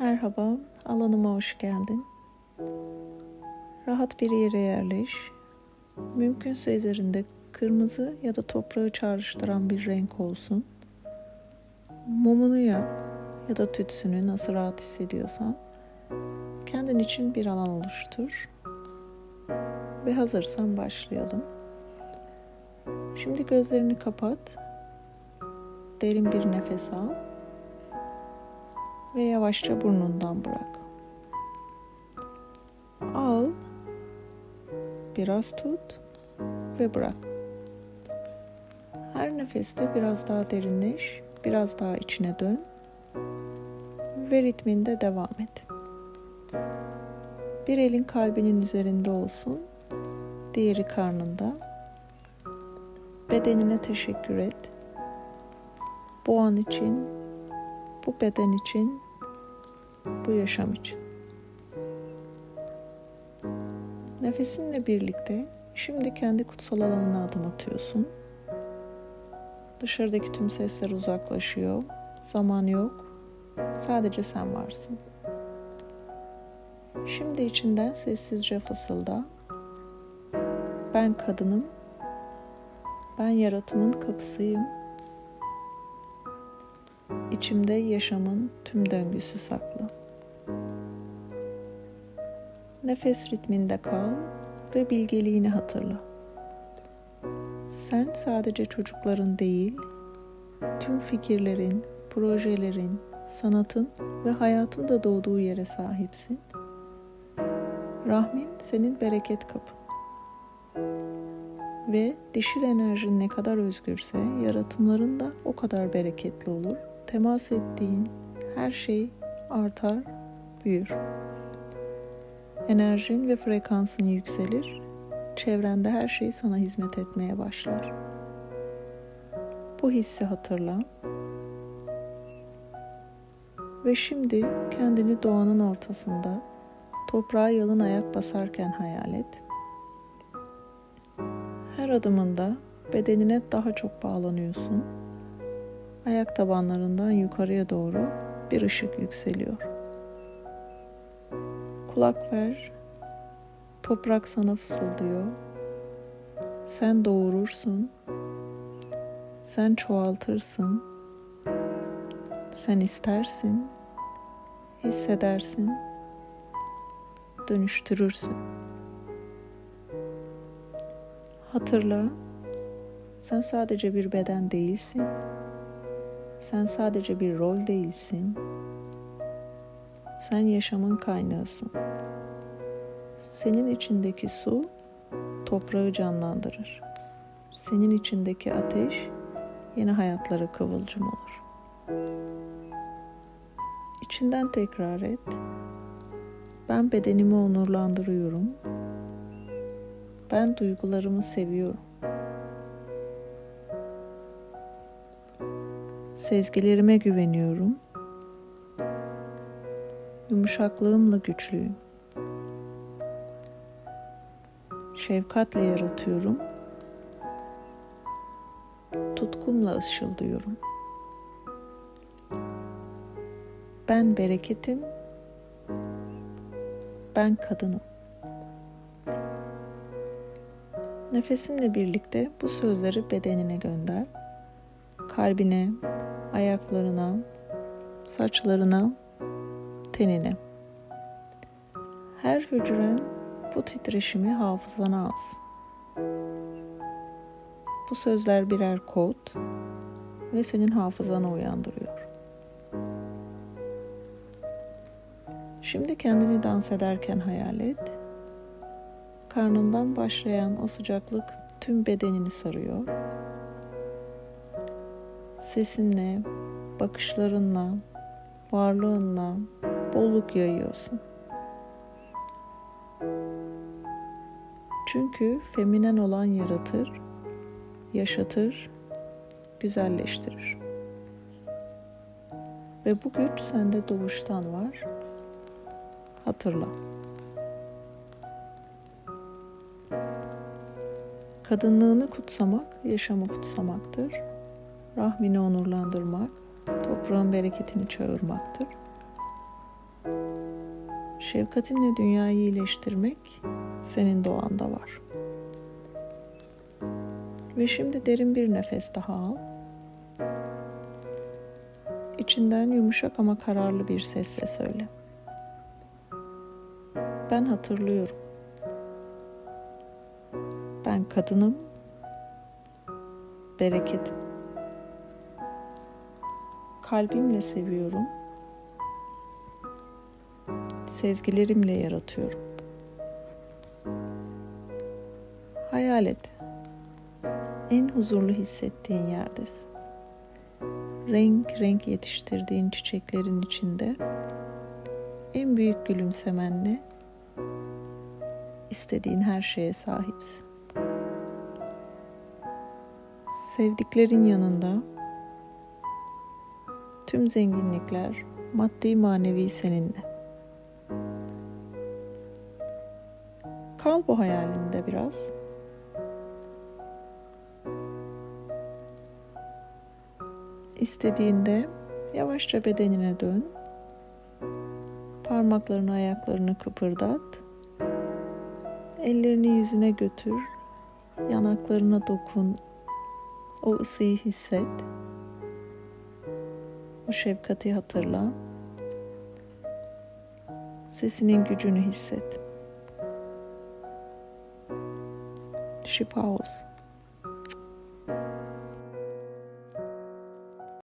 Merhaba, alanıma hoş geldin. Rahat bir yere yerleş. Mümkünse üzerinde kırmızı ya da toprağı çağrıştıran bir renk olsun. Mumunu yak ya da tütsünü nasıl rahat hissediyorsan. Kendin için bir alan oluştur. Ve hazırsan başlayalım. Şimdi gözlerini kapat. Derin bir nefes al ve yavaşça burnundan bırak. Al, biraz tut ve bırak. Her nefeste biraz daha derinleş, biraz daha içine dön ve ritminde devam et. Bir elin kalbinin üzerinde olsun, diğeri karnında. Bedenine teşekkür et. Bu an için, bu beden için bu yaşam için. Nefesinle birlikte şimdi kendi kutsal alanına adım atıyorsun. Dışarıdaki tüm sesler uzaklaşıyor. Zaman yok. Sadece sen varsın. Şimdi içinden sessizce fısılda. Ben kadınım. Ben yaratımın kapısıyım. İçimde yaşamın tüm döngüsü saklı. Nefes ritminde kal ve bilgeliğini hatırla. Sen sadece çocukların değil, tüm fikirlerin, projelerin, sanatın ve hayatın da doğduğu yere sahipsin. Rahmin senin bereket kapın. Ve dişil enerjin ne kadar özgürse yaratımların da o kadar bereketli olur. Temas ettiğin her şey artar, büyür enerjin ve frekansın yükselir, çevrende her şey sana hizmet etmeye başlar. Bu hissi hatırla. Ve şimdi kendini doğanın ortasında toprağa yalın ayak basarken hayal et. Her adımında bedenine daha çok bağlanıyorsun. Ayak tabanlarından yukarıya doğru bir ışık yükseliyor kulak ver. Toprak sana fısıldıyor. Sen doğurursun. Sen çoğaltırsın. Sen istersin. Hissedersin. Dönüştürürsün. Hatırla. Sen sadece bir beden değilsin. Sen sadece bir rol değilsin sen yaşamın kaynağısın. Senin içindeki su toprağı canlandırır. Senin içindeki ateş yeni hayatlara kıvılcım olur. İçinden tekrar et. Ben bedenimi onurlandırıyorum. Ben duygularımı seviyorum. Sezgilerime güveniyorum Yumuşaklığımla güçlüyüm. Şefkatle yaratıyorum. Tutkumla ışıldıyorum. Ben bereketim. Ben kadınım. Nefesinle birlikte bu sözleri bedenine gönder. Kalbine, ayaklarına, saçlarına tenine. Her hücren bu titreşimi hafızana alsın. Bu sözler birer kod ve senin hafızana uyandırıyor. Şimdi kendini dans ederken hayal et. Karnından başlayan o sıcaklık tüm bedenini sarıyor. Sesinle, bakışlarınla, varlığınla bolluk yayıyorsun. Çünkü feminen olan yaratır, yaşatır, güzelleştirir. Ve bu güç sende doğuştan var. Hatırla. Kadınlığını kutsamak, yaşamı kutsamaktır. Rahmini onurlandırmak, toprağın bereketini çağırmaktır. Şefkatinle dünyayı iyileştirmek senin doğanda var. Ve şimdi derin bir nefes daha al. İçinden yumuşak ama kararlı bir sesle söyle. Ben hatırlıyorum. Ben kadınım. Bereketim. Kalbimle seviyorum. Sezgilerimle yaratıyorum. Hayal et. En huzurlu hissettiğin yerdesin. Renk renk yetiştirdiğin çiçeklerin içinde en büyük gülümsemenle istediğin her şeye sahipsin. Sevdiklerin yanında tüm zenginlikler maddi manevi seninle. Kal bu hayalinde biraz. İstediğinde yavaşça bedenine dön. Parmaklarını, ayaklarını kıpırdat. Ellerini yüzüne götür. Yanaklarına dokun. O ısıyı hisset. O şefkati hatırla. Sesinin gücünü hisset. Şifa olsun.